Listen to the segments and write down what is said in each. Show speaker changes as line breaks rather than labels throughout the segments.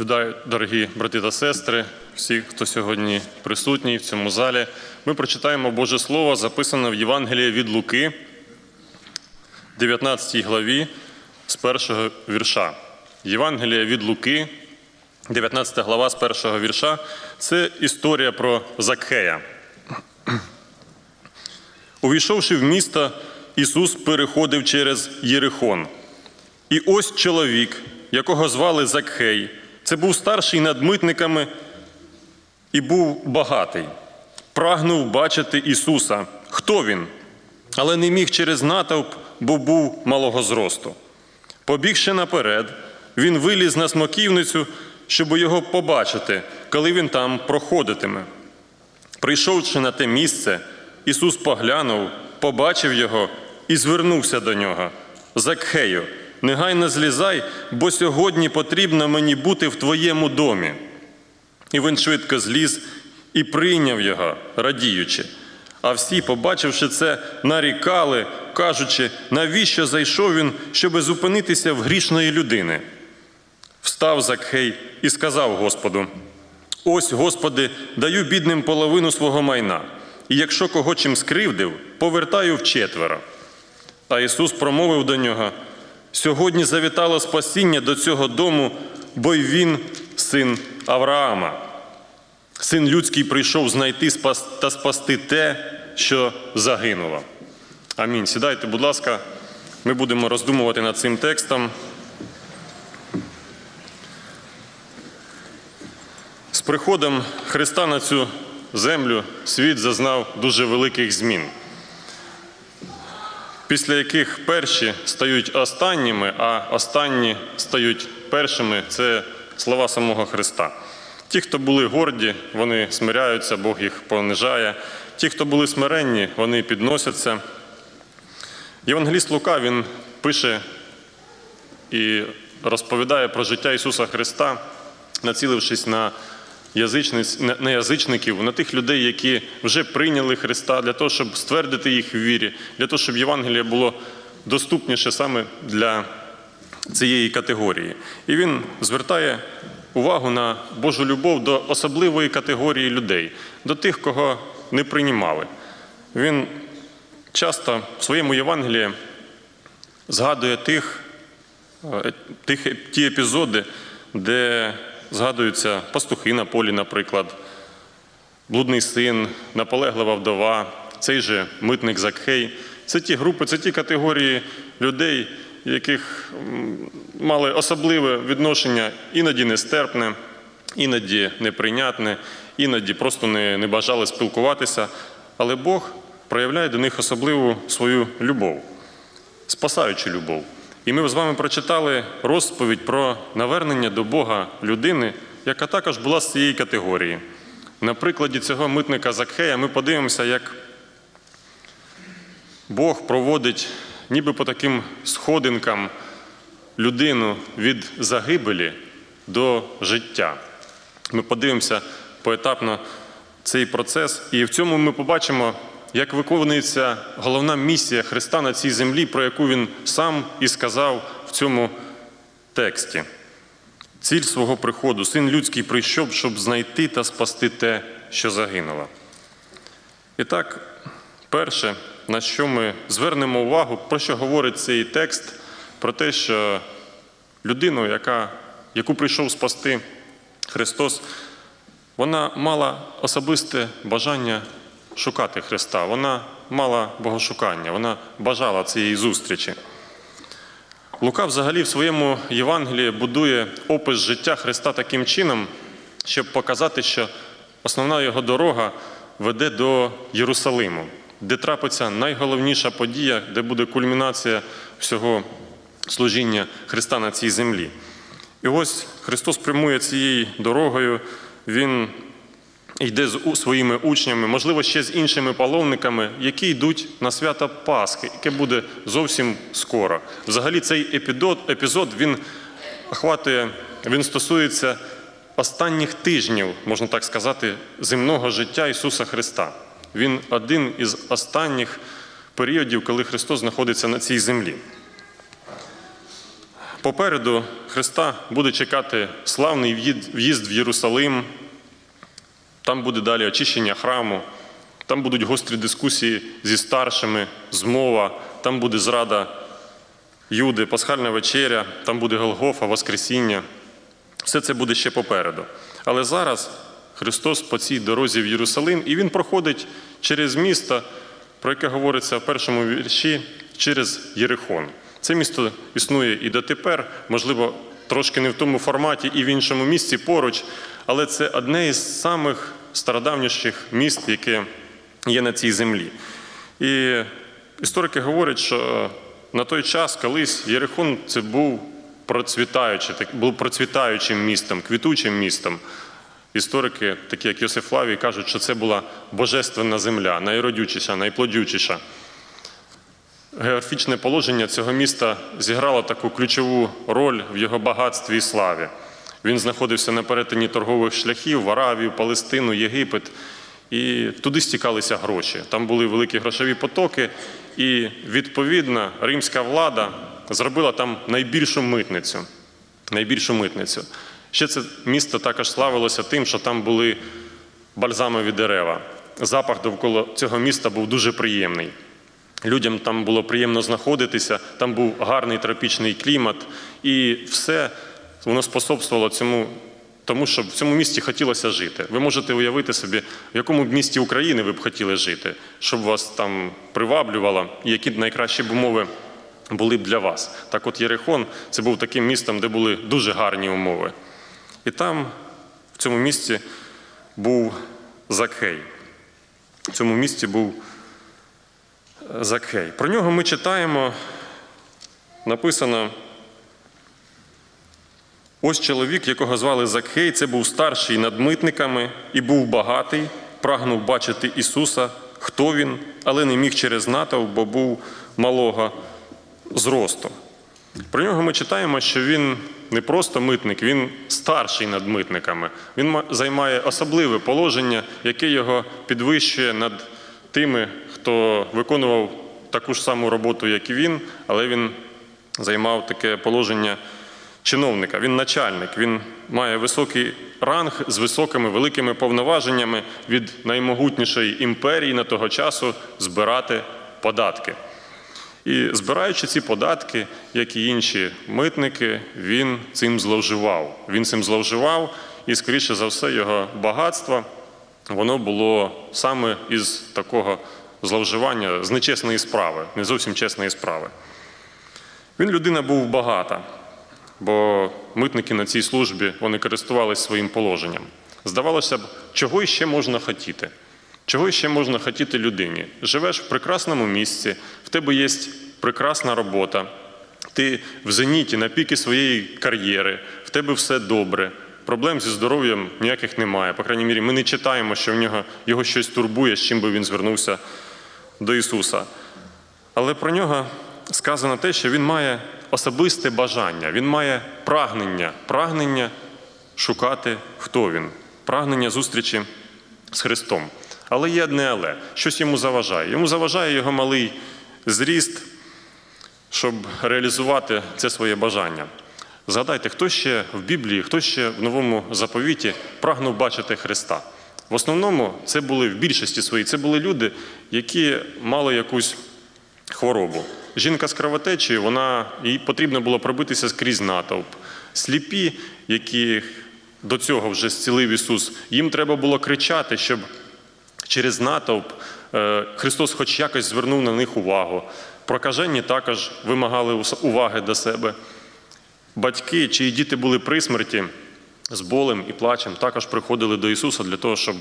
Вітаю, дорогі брати та сестри, всі, хто сьогодні присутній в цьому залі. Ми прочитаємо Боже Слово, записане в Євангелії від Луки, 19 главі, з першого вірша. Євангелія від Луки, 19 глава з першого вірша. Це історія про Закхея. Увійшовши в місто, Ісус переходив через Єрихон. І ось чоловік, якого звали Закхей, це був старший над митниками і був багатий. Прагнув бачити Ісуса. Хто він? Але не міг через натовп, бо був малого зросту. Побігши наперед, він виліз на смоківницю, щоб його побачити, коли він там проходитиме. Прийшовши на те місце, Ісус поглянув, побачив його і звернувся до нього. Закхею, негайно злізай, бо сьогодні потрібно мені бути в твоєму домі. І він швидко зліз і прийняв його, радіючи. А всі, побачивши це, нарікали, кажучи, навіщо зайшов він, щоби зупинитися в грішної людини. Встав Закхей і сказав Господу: Ось, Господи, даю бідним половину свого майна, і якщо кого чим скривдив, повертаю вчетверо. А Ісус промовив до нього: Сьогодні завітало спасіння до цього дому, бо й він син Авраама. Син людський прийшов знайти та спасти те, що загинуло. Амінь. Сідайте, будь ласка, ми будемо роздумувати над цим текстом. З приходом Христа на цю землю світ зазнав дуже великих змін, після яких перші стають останніми, а останні стають першими це слова самого Христа. Ті, хто були горді, вони смиряються, Бог їх понижає. Ті, хто були смиренні, вони підносяться. Євангеліст Лука він пише і розповідає про життя Ісуса Христа, націлившись на язичниць, язичників, на тих людей, які вже прийняли Христа, для того, щоб ствердити їх в вірі, для того, щоб Євангеліє було доступніше саме для цієї категорії. І він звертає увагу на Божу любов до особливої категорії людей, до тих, кого не приймали. Він часто в своєму Євангелії згадує тих, е, тих, ті епізоди, де згадуються пастухи на полі, наприклад, блудний син, наполеглива вдова, цей же митник Закхей. Це ті групи, це ті категорії людей, яких мали особливе відношення, іноді нестерпне, іноді неприйнятне, іноді просто не, не бажали спілкуватися. Але Бог проявляє до них особливу свою любов, спасаючу любов. І ми з вами прочитали розповідь про навернення до Бога людини, яка також була з цієї категорії. На прикладі цього митника Закхея ми подивимося, як Бог проводить ніби по таким сходинкам людину від загибелі до життя. Ми подивимося поетапно цей процес, і в цьому ми побачимо, як виконується головна місія Христа на цій землі, про яку Він сам і сказав в цьому тексті. Ціль свого приходу, син людський прийшов, щоб знайти та спасти те, що загинуло. І так, перше, на що ми звернемо увагу, про що говорить цей текст, про те, що людину, яка, яку прийшов спасти Христос, вона мала особисте бажання шукати Христа, вона мала богошукання, вона бажала цієї зустрічі. Лука взагалі в своєму Євангелії будує опис життя Христа таким чином, щоб показати, що основна його дорога веде до Єрусалиму, де трапиться найголовніша подія, де буде кульмінація всього служіння Христа на цій землі. І ось Христос прямує цією дорогою, Він йде з своїми учнями, можливо, ще з іншими паломниками, які йдуть на свято Пасхи, яке буде зовсім скоро. Взагалі, цей епізод, епізод він охватує, він стосується останніх тижнів, можна так сказати, земного життя Ісуса Христа. Він один із останніх періодів, коли Христос знаходиться на цій землі. Попереду Христа буде чекати славний в'їзд в Єрусалим. Там буде далі очищення храму, там будуть гострі дискусії зі старшими, змова, там буде зрада Юди, Пасхальна вечеря, там буде Голгофа, Воскресіння. Все це буде ще попереду. Але зараз Христос по цій дорозі в Єрусалим, і Він проходить через місто, про яке говориться в першому вірші, через Єрихон. Це місто існує і дотепер, можливо, трошки не в тому форматі і в іншому місці поруч, але це одне із самих стародавніших міст, яке є на цій землі. І історики говорять, що на той час колись Єрихон це був процвітаючий, був процвітаючим містом, квітучим містом. Історики, такі як Йосиф Флавій, кажуть, що це була божественна земля, найродючіша, найплодючіша. Географічне положення цього міста зіграло таку ключову роль в його багатстві і славі. Він знаходився на перетині торгових шляхів в Аравію, Палестину, Єгипет, і туди стікалися гроші. Там були великі грошові потоки, і відповідно римська влада зробила там найбільшу митницю. Найбільшу митницю. Ще це місто також славилося тим, що там були бальзамові дерева. Запах довкола цього міста був дуже приємний. Людям там було приємно знаходитися, там був гарний тропічний клімат, і все воно способствувало цьому, тому що в цьому місті хотілося жити. Ви можете уявити собі, в якому б місті України ви б хотіли жити, щоб вас там приваблювало, і які найкращі б умови були б для вас. Так от Єрихон це був таким містом, де були дуже гарні умови. І там, в цьому місті, був Закхей. В цьому місті був Закхей. Про нього ми читаємо, написано. Ось чоловік, якого звали Закхей, це був старший над митниками і був багатий, прагнув бачити Ісуса, хто він, але не міг через натовп, бо був малого зросту. Про нього ми читаємо, що він не просто митник, він старший над митниками. Він займає особливе положення, яке його підвищує над тими, хто виконував таку ж саму роботу, як і він, але він займав таке положення чиновника. Він начальник, він має високий ранг з високими великими повноваженнями від наймогутнішої імперії на того часу збирати податки. І збираючи ці податки, як і інші митники, він цим зловживав. Він цим зловживав, і, скоріше за все, його багатство воно було саме із такого зловживання, з нечесної справи, не зовсім чесної справи. Він людина був багата, бо митники на цій службі вони користувалися своїм положенням. Здавалося б, чого іще можна хотіти? Чого ще можна хотіти людині? Живеш в прекрасному місці, в тебе є прекрасна робота, ти в зеніті, на піки своєї кар'єри, в тебе все добре, проблем зі здоров'ям ніяких немає. По крайній мірі, ми не читаємо, що в нього його щось турбує, з чим би він звернувся до Ісуса. Але про нього сказано те, що він має особисте бажання, він має прагнення, прагнення шукати, хто він, прагнення зустрічі з Христом. Але є одне але, щось йому заважає. Йому заважає його малий зріст, щоб реалізувати це своє бажання. Згадайте, хто ще в Біблії, хто ще в новому заповіті прагнув бачити Христа. В основному це були в більшості своїй, це були люди, які мали якусь хворобу. Жінка з кровотечею, вона їй потрібно було пробитися скрізь натовп. Сліпі, які до цього вже зцілив Ісус, їм треба було кричати, щоб через натовп е, Христос хоч якось звернув на них увагу. Прокажені також вимагали уваги до себе. Батьки, чиї діти були при смерті з болем і плачем, також приходили до Ісуса для того, щоб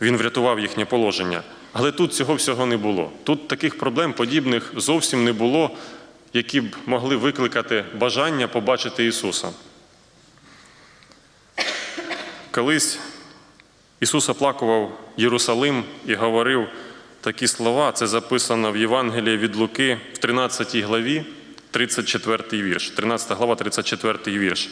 Він врятував їхнє положення. Але тут цього всього не було. Тут таких проблем подібних зовсім не було, які б могли викликати бажання побачити Ісуса. Колись Ісус оплакував Єрусалим і говорив такі слова. Це записано в Євангелії від Луки в 13 главі, 34 вірш. 13 глава, 34 вірш.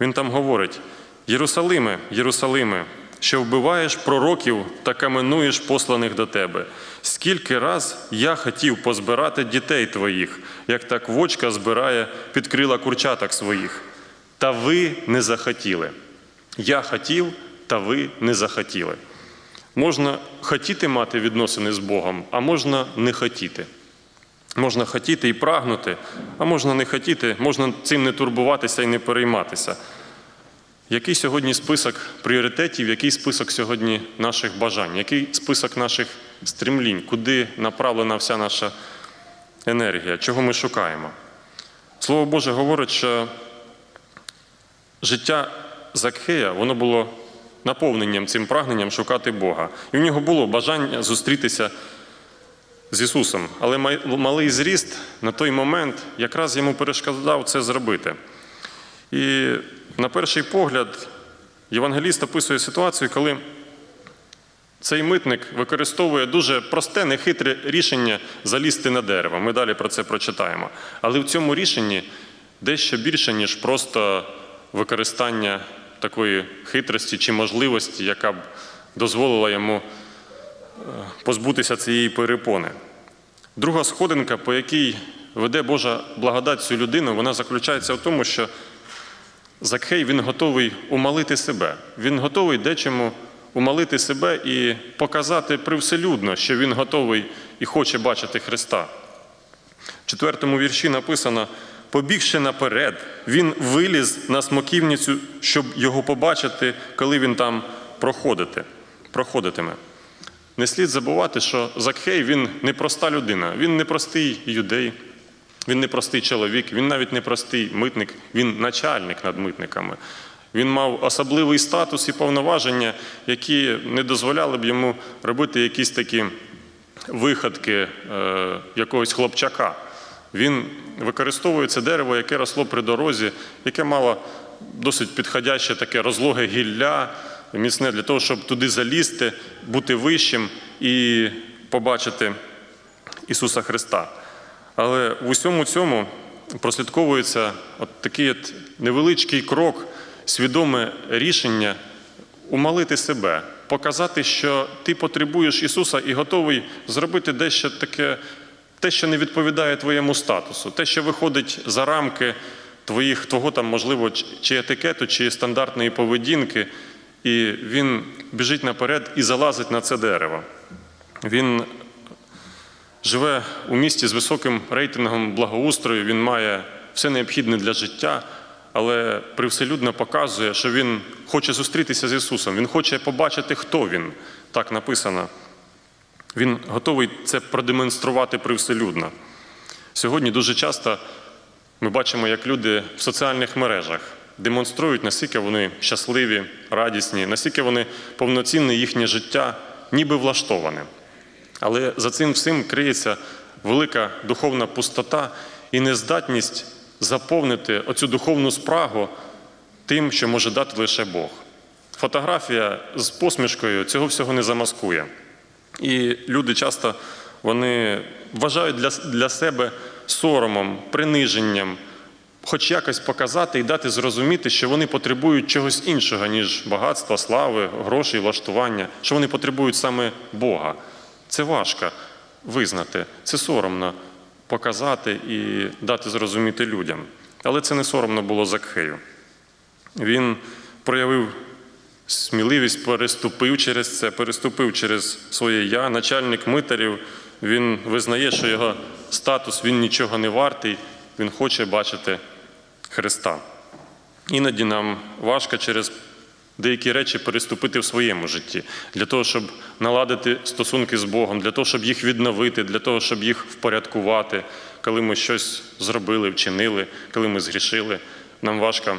Він там говорить: Єрусалиме, Єрусалиме, що вбиваєш пророків та каменуєш посланих до тебе. Скільки раз я хотів позбирати дітей твоїх, як та квочка збирає під крила курчаток своїх, та ви не захотіли. Я хотів, та ви не захотіли. Можна хотіти мати відносини з Богом, а можна не хотіти. Можна хотіти і прагнути, а можна не хотіти, можна цим не турбуватися і не перейматися. Який сьогодні список пріоритетів, який список сьогодні наших бажань, який список наших стрімлінь, куди направлена вся наша енергія, чого ми шукаємо? Слово Боже говорить, що життя Закхея воно було наповненням цим прагненням шукати Бога. І в нього було бажання зустрітися з Ісусом. Але малий зріст на той момент якраз йому перешкоджав це зробити. І на перший погляд євангеліст описує ситуацію, коли цей митник використовує дуже просте, нехитре рішення залізти на дерево. Ми далі про це прочитаємо. Але в цьому рішенні дещо більше, ніж просто використання такої хитрості чи можливості, яка б дозволила йому е, позбутися цієї перепони. Друга сходинка, по якій веде Божа благодать цю людину, вона заключається в тому, що Закхей він готовий умалити себе. Він готовий дечому умалити себе і показати привселюдно, що він готовий і хоче бачити Христа. В четвертому вірші написано: побігши наперед, він виліз на смоківницю, щоб його побачити, коли він там проходити, проходитиме. Не слід забувати, що Закхей він не проста людина, він не простий юдей, він не простий чоловік, він навіть не простий митник, він начальник над митниками. Він мав особливий статус і повноваження, які не дозволяли б йому робити якісь такі виходки е, якогось хлопчака. Він використовує це дерево, яке росло при дорозі, яке мало досить підходяще таке розлоге гілля, міцне для того, щоб туди залізти, бути вищим і побачити Ісуса Христа. Але в усьому цьому прослідковується от такий от невеличкий крок, свідоме рішення умалити себе, показати, що ти потребуєш Ісуса і готовий зробити дещо таке, те, що не відповідає твоєму статусу, те, що виходить за рамки твоїх, твого там, можливо, чи- етикету, чи стандартної поведінки, і він біжить наперед і залазить на це дерево. Він живе у місті з високим рейтингом благоустрою, він має все необхідне для життя, але привселюдно показує, що він хоче зустрітися з Ісусом, він хоче побачити, хто він. Так написано. Він готовий це продемонструвати привселюдно. Сьогодні дуже часто ми бачимо, як люди в соціальних мережах демонструють, наскільки вони щасливі, радісні, наскільки вони повноцінне їхнє життя, ніби влаштоване. Але за цим всім криється велика духовна пустота і нездатність заповнити оцю духовну спрагу тим, що може дати лише Бог. Фотографія з посмішкою цього всього не замаскує. І люди часто вони вважають для, для себе соромом, приниженням, хоч якось показати і дати зрозуміти, що вони потребують чогось іншого, ніж багатства, слави, грошей, влаштування, що вони потребують саме Бога. Це важко визнати, це соромно показати і дати зрозуміти людям. Але це не соромно було Закхею. Він проявив сміливість, переступив через це, переступив через своє я, начальник митарів. Він визнає, що його статус він нічого не вартий, він хоче бачити Христа. Іноді нам важко через деякі речі переступити в своєму житті, для того, щоб наладити стосунки з Богом, для того, щоб їх відновити, для того, щоб їх впорядкувати, коли ми щось зробили, вчинили, коли ми згрішили. Нам важко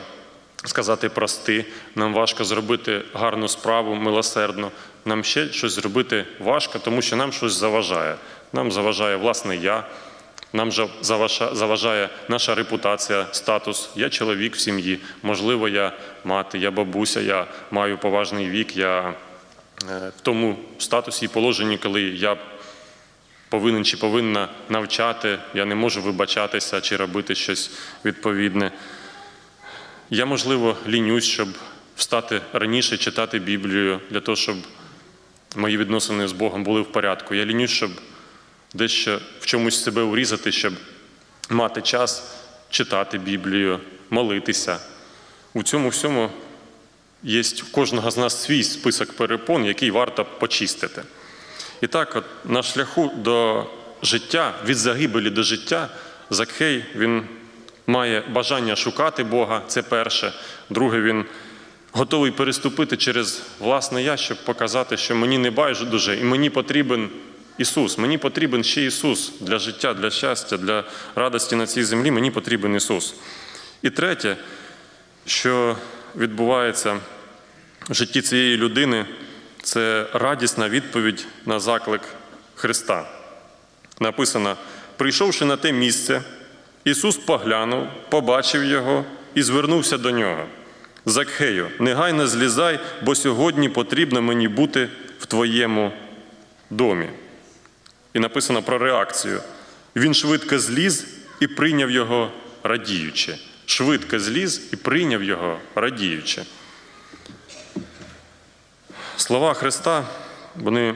сказати прости, нам важко зробити гарну справу милосердно. Нам ще щось зробити важко, тому що нам щось заважає. Нам заважає власне я, нам заважає наша репутація, статус. Я чоловік в сім'ї, можливо, я мати, я бабуся, я маю поважний вік, я е, в тому статусі і положенні, коли я повинен чи повинна навчати, я не можу вибачатися чи робити щось відповідне. Я, можливо, лінюсь, щоб встати раніше, читати Біблію для того, щоб мої відносини з Богом були в порядку. Я лінюсь, щоб дещо в чомусь себе урізати, щоб мати час читати Біблію, молитися. У цьому всьому є в кожного з нас свій список перепон, який варто почистити. І так, от, на шляху до життя, від загибелі до життя, Закхей він має бажання шукати Бога, це перше. Друге, він готовий переступити через власне я, щоб показати, що мені не байдуже, і мені потрібен Ісус. Мені потрібен ще Ісус для життя, для щастя, для радості на цій землі. Мені потрібен Ісус. І третє, що відбувається в житті цієї людини, це радісна відповідь на заклик Христа. Написано: прийшовши на те місце, Ісус поглянув, побачив його і звернувся до нього. Закхею, негайно злізай, бо сьогодні потрібно мені бути в твоєму домі. І написано про реакцію. Він швидко зліз і прийняв його радіючи. Швидко зліз і прийняв його радіючи. Слова Христа, вони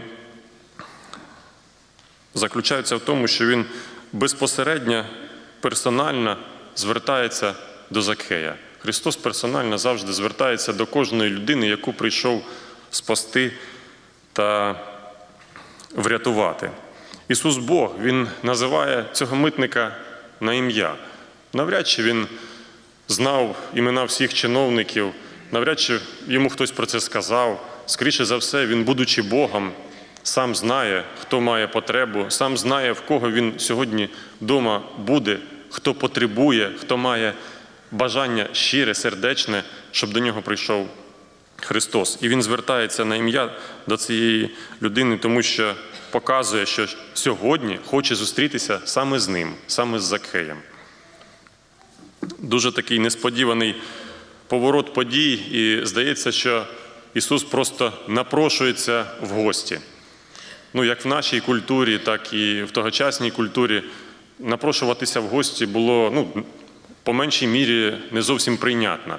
заключаються в тому, що Він безпосередньо, персонально звертається до Закхея. Христос персонально завжди звертається до кожної людини, яку прийшов спасти та врятувати. Ісус Бог, Він називає цього митника на ім'я. Навряд чи він знав імена всіх чиновників, навряд чи йому хтось про це сказав. Скоріше за все, він, будучи Богом, сам знає, хто має потребу, сам знає, в кого він сьогодні вдома буде, хто потребує, хто має бажання щире, сердечне, щоб до нього прийшов Христос. І він звертається на ім'я до цієї людини, тому що показує, що сьогодні хоче зустрітися саме з ним, саме з Закхеєм. Дуже такий несподіваний поворот подій, і здається, що Ісус просто напрошується в гості. Ну, як в нашій культурі, так і в тогочасній культурі напрошуватися в гості було ну, по меншій мірі не зовсім прийнятно.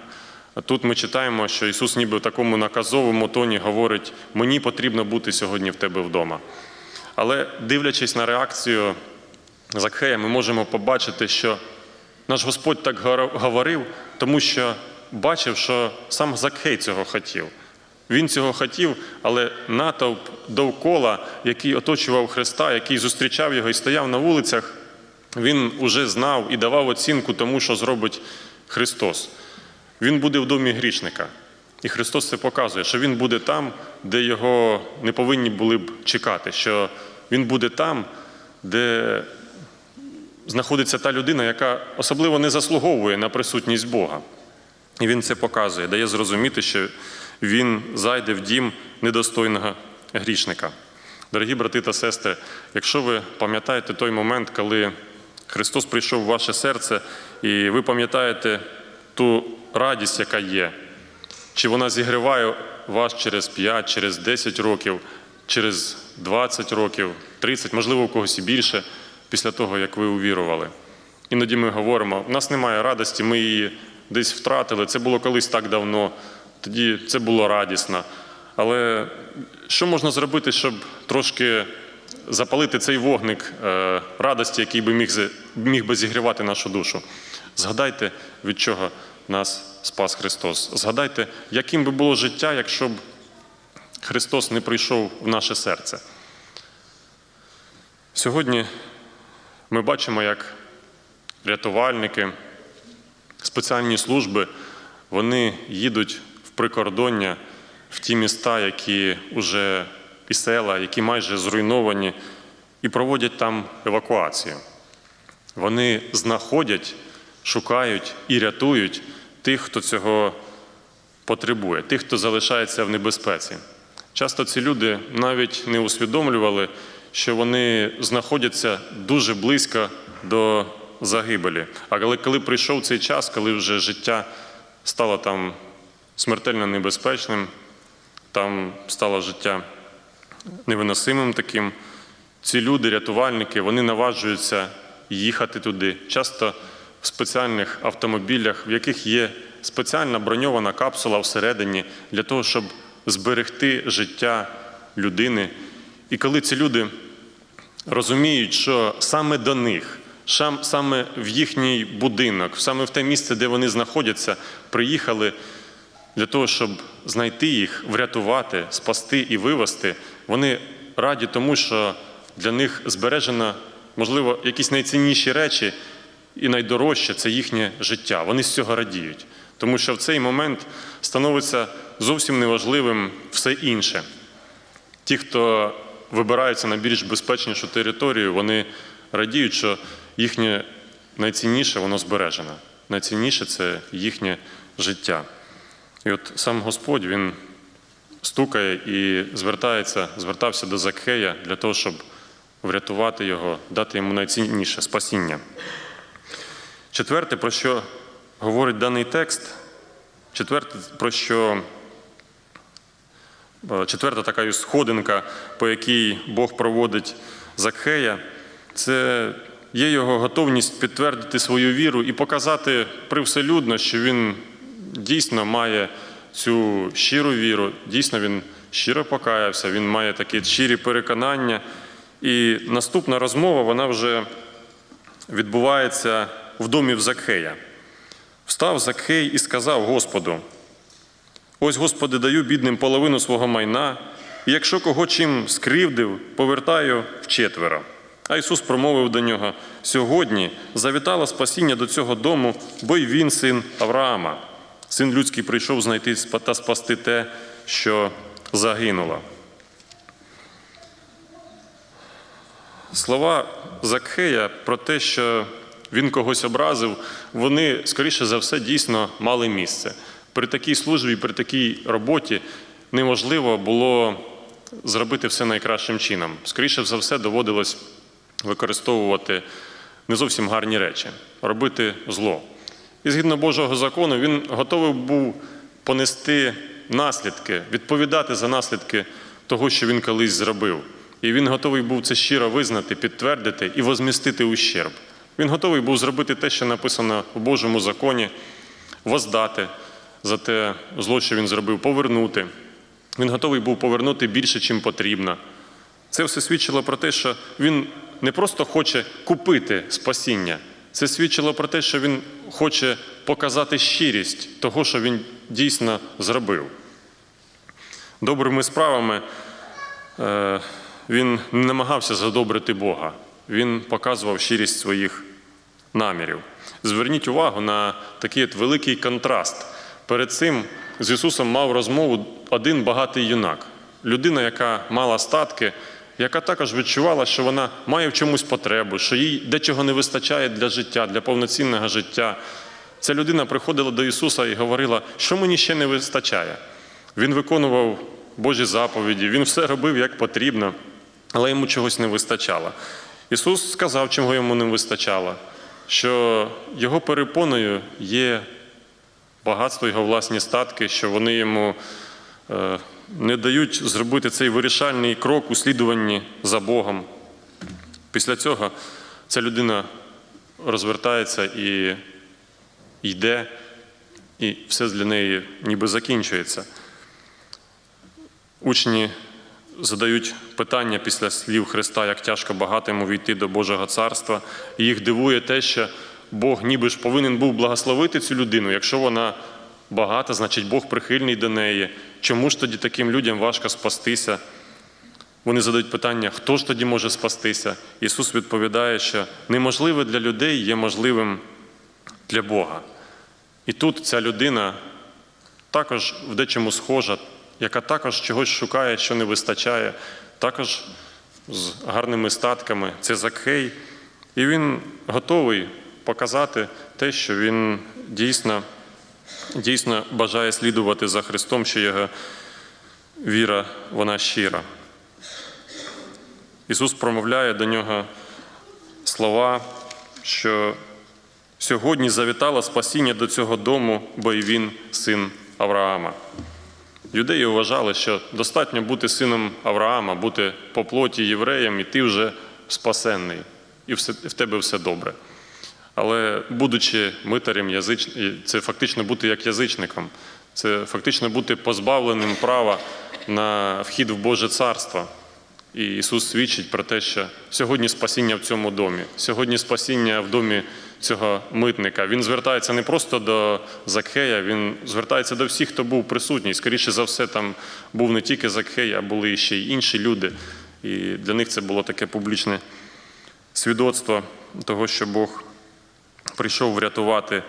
Тут ми читаємо, що Ісус ніби в такому наказовому тоні говорить: мені потрібно бути сьогодні в тебе вдома. Але дивлячись на реакцію Закхея, ми можемо побачити, що наш Господь так говорив, тому що бачив, що сам Закхей цього хотів. Він цього хотів, але натовп довкола, який оточував Христа, який зустрічав його і стояв на вулицях, він уже знав і давав оцінку тому, що зробить Христос. Він буде в домі грішника. І Христос це показує, що Він буде там, де його не повинні були б чекати, що Він буде там, де знаходиться та людина, яка особливо не заслуговує на присутність Бога. І Він це показує, дає зрозуміти, що Він зайде в дім недостойного грішника. Дорогі брати та сестри, якщо ви пам'ятаєте той момент, коли Христос прийшов в ваше серце, і ви пам'ятаєте ту радість, яка є, чи вона зігріває вас через 5, через 10 років, через 20 років, 30, можливо, у когось і більше, після того, як ви увірували. Іноді ми говоримо, у нас немає радості, ми її десь втратили, це було колись так давно, тоді це було радісно. Але що можна зробити, щоб трошки запалити цей вогник е, радості, який би міг, міг би зігрівати нашу душу? Згадайте, від чого нас спас Христос. Згадайте, яким би було життя, якщо б Христос не прийшов в наше серце. Сьогодні ми бачимо, як рятувальники, спеціальні служби, вони їдуть в прикордоння, в ті міста, які вже і села, які майже зруйновані, і проводять там евакуацію. Вони знаходять, шукають і рятують тих, хто цього потребує, тих, хто залишається в небезпеці. Часто ці люди навіть не усвідомлювали, що вони знаходяться дуже близько до загибелі. А коли, коли прийшов цей час, коли вже життя стало там смертельно небезпечним, там стало життя невиносимим таким, ці люди, рятувальники, вони наважуються їхати туди, часто спеціальних автомобілях, в яких є спеціальна броньована капсула всередині для того, щоб зберегти життя людини. І коли ці люди розуміють, що саме до них, саме в їхній будинок, саме в те місце, де вони знаходяться, приїхали для того, щоб знайти їх, врятувати, спасти і вивести, вони раді тому, що для них збережено, можливо, якісь найцінніші речі і найдорожче це їхнє життя. Вони з цього радіють, тому що в цей момент становиться зовсім неважливим все інше. Ті, хто вибираються на більш безпечнішу територію, вони радіють, що їхнє найцінніше воно збережено. Найцінніше це їхнє життя. І от сам Господь він стукає і звертається, звертався до Закхея для того, щоб врятувати його, дати йому найцінніше спасіння. Четверте, про що говорить даний текст, четверте, про що Е, Четверта така сходинка, по якій Бог проводить Закхея, це є його готовність підтвердити свою віру і показати привселюдно, що він дійсно має цю щиру віру, дійсно він щиро покаявся, він має такі щирі переконання. І наступна розмова вона вже відбувається в домі в Закхея. Встав Закхей і сказав Господу. Ось, Господи, даю бідним половину свого майна, і якщо кого чим скривдив, повертаю вчетверо. А Ісус промовив до нього: сьогодні завітало спасіння до цього дому, бо й він син Авраама. Син людський прийшов знайти та спасти те, що загинуло. Слова Закхея про те, що він когось образив, вони, скоріше за все, дійсно мали місце. При такій службі, при такій роботі неможливо було зробити все найкращим чином. Скоріше за все, доводилось використовувати не зовсім гарні речі, робити зло. І згідно Божого закону, він готовий був понести наслідки, відповідати за наслідки того, що він колись зробив. І він готовий був це щиро визнати, підтвердити і возмістити ущерб. Він готовий був зробити те, що написано в Божому законі, воздати за те зло, що він зробив, повернути. Він готовий був повернути більше, чим потрібно. Це все свідчило про те, що він не просто хоче купити спасіння, це свідчило про те, що він хоче показати щирість того, що він дійсно зробив. Добрими справами е, він не намагався задобрити Бога, він показував щирість своїх намірів. Зверніть увагу на такий от великий контраст. Перед цим з Ісусом мав розмову один багатий юнак, людина, яка мала статки, яка також відчувала, що вона має в чомусь потребу, що їй дечого не вистачає для життя, для повноцінного життя. Ця людина приходила до Ісуса і говорила, що мені ще не вистачає. Він виконував Божі заповіді, він все робив як потрібно, але йому чогось не вистачало. Ісус сказав, чого йому не вистачало, що його перепоною є багатство, його власні статки, що вони йому е, не дають зробити цей вирішальний крок у слідуванні за Богом. Після цього ця людина розвертається і йде, і все для неї ніби закінчується. Учні задають питання після слів Христа, як тяжко багатому війти до Божого царства. І їх дивує те, що Бог ніби ж повинен був благословити цю людину. Якщо вона багата, значить Бог прихильний до неї. Чому ж тоді таким людям важко спастися? Вони задають питання, хто ж тоді може спастися? Ісус відповідає, що неможливе для людей є можливим для Бога. І тут ця людина також в дечому схожа, яка також чогось шукає, що не вистачає, також з гарними статками. Це Закхей. І він готовий показати те, що він дійсно, дійсно бажає слідувати за Христом, що його віра, вона щира. Ісус промовляє до нього слова, що сьогодні завітало спасіння до цього дому, бо і він син Авраама. Юдеї вважали, що достатньо бути сином Авраама, бути по плоті євреєм, і ти вже спасенний, і в тебе все добре. Але будучи митарем, язич... це фактично бути як язичником, це фактично бути позбавленим права на вхід в Боже царство. І Ісус свідчить про те, що сьогодні спасіння в цьому домі, сьогодні спасіння в домі цього митника. Він звертається не просто до Закхея, він звертається до всіх, хто був присутній. Скоріше за все, там був не тільки Закхей, а були ще й інші люди. І для них це було таке публічне свідоцтво того, що Бог прийшов врятувати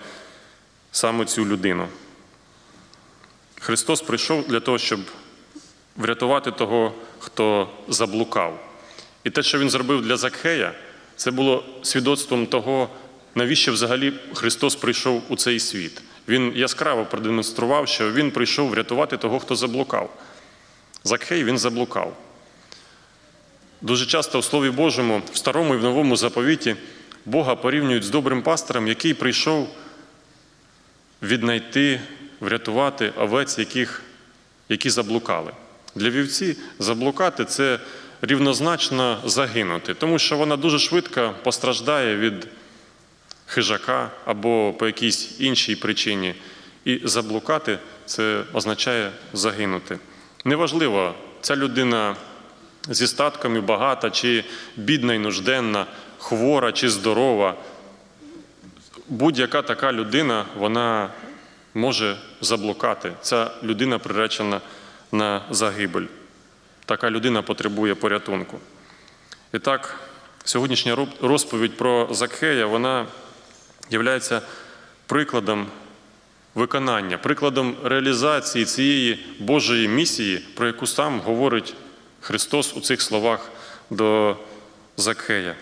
саме цю людину. Христос прийшов для того, щоб врятувати того, хто заблукав. І те, що він зробив для Закхея, це було свідоцтвом того, навіщо взагалі Христос прийшов у цей світ. Він яскраво продемонстрував, що він прийшов врятувати того, хто заблукав. Закхей він заблукав. Дуже часто в Слові Божому, в старому і в новому заповіті, Бога порівнюють з добрим пастором, який прийшов віднайти, врятувати овець, яких, які заблукали. Для вівці заблукати це рівнозначно загинути, тому що вона дуже швидко постраждає від хижака або по якійсь іншій причині. І заблукати це означає загинути. Неважливо, ця людина зі статками багата, чи бідна і нужденна, хвора чи здорова. Будь-яка така людина, вона може заблукати. Ця людина приречена на загибель. Така людина потребує порятунку. І так, сьогоднішня розповідь про Закхея, вона є прикладом виконання, прикладом реалізації цієї Божої місії, про яку сам говорить Христос у цих словах до Закхея.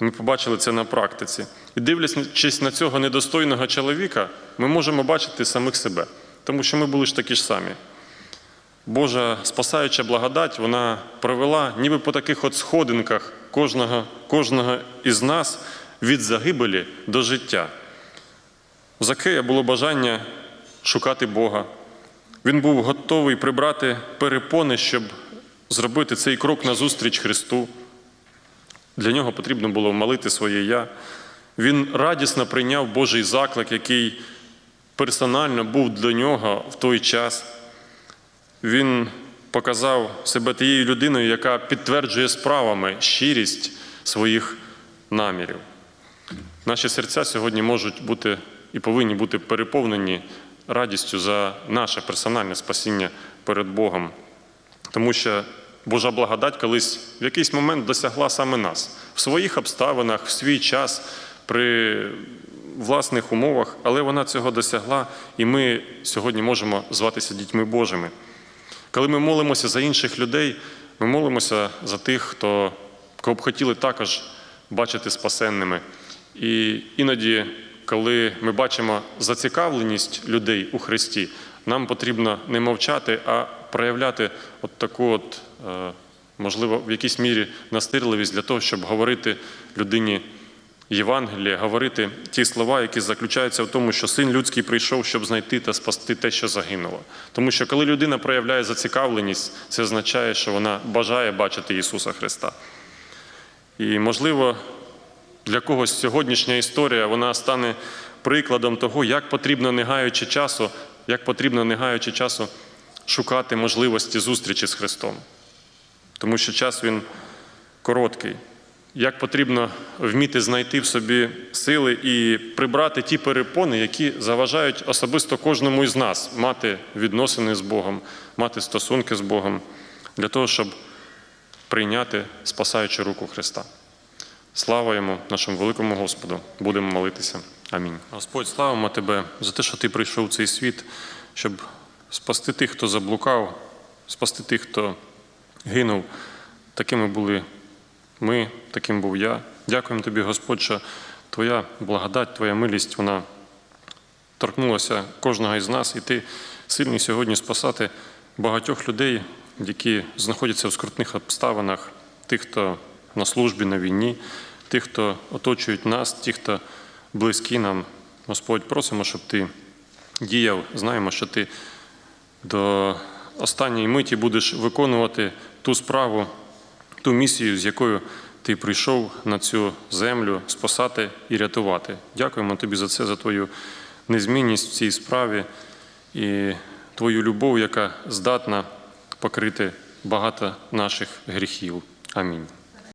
Ми побачили це на практиці. І дивлячись на цього недостойного чоловіка, ми можемо бачити самих себе, тому що ми були ж такі ж самі. Божа спасаюча благодать, вона провела ніби по таких от сходинках кожного, кожного із нас від загибелі до життя. У Закея було бажання шукати Бога. Він був готовий прибрати перепони, щоб зробити цей крок назустріч Христу. Для нього потрібно було вмалити своє я. Він радісно прийняв Божий заклик, який персонально був для нього в той час. Він показав себе тією людиною, яка підтверджує справами щирість своїх намірів. Наші серця сьогодні можуть бути і повинні бути переповнені радістю за наше персональне спасіння перед Богом, тому що Божа благодать колись в якийсь момент досягла саме нас в своїх обставинах, в свій час, при власних умовах, але вона цього досягла, і ми сьогодні можемо зватися дітьми Божими. Коли ми молимося за інших людей, ми молимося за тих, хто кого б хотіли також бачити спасенними. І іноді, коли ми бачимо зацікавленість людей у Христі, нам потрібно не мовчати, а проявляти от таку, от, е, можливо, в якійсь мірі настирливість для того, щоб говорити людині Євангелія, говорити ті слова, які заключаються в тому, що син людський прийшов, щоб знайти та спасти те, що загинуло. Тому що коли людина проявляє зацікавленість, це означає, що вона бажає бачити Ісуса Христа. І, можливо, для когось сьогоднішня історія вона стане прикладом того, як потрібно, не гаючи часу, як потрібно, не гаючи часу, шукати можливості зустрічі з Христом. Тому що час він короткий. Як потрібно вміти знайти в собі сили і прибрати ті перепони, які заважають особисто кожному із нас мати відносини з Богом, мати стосунки з Богом, для того, щоб прийняти спасаючу руку Христа. Слава йому, нашому великому Господу! Будемо молитися. Амінь. Господь, славимо Тебе за те, що Ти прийшов в цей світ, щоб спасти тих, хто заблукав, спасти тих, хто гинув. Такими були ми, таким був я. Дякуємо Тобі, Господь, що Твоя благодать, Твоя милість, вона торкнулася кожного із нас, і Ти сильний сьогодні спасати багатьох людей, які знаходяться в скрутних обставинах, тих, хто на службі, на війні, тих, хто оточують нас, ті, хто близькі нам. Господь, просимо, щоб Ти діяв. Знаємо, що Ти до останньої миті будеш виконувати ту справу, ту місію, з якою ти прийшов на цю землю спасати і рятувати. Дякуємо тобі за це, за твою незмінність в цій справі і твою любов, яка здатна покрити багато наших гріхів. Амінь.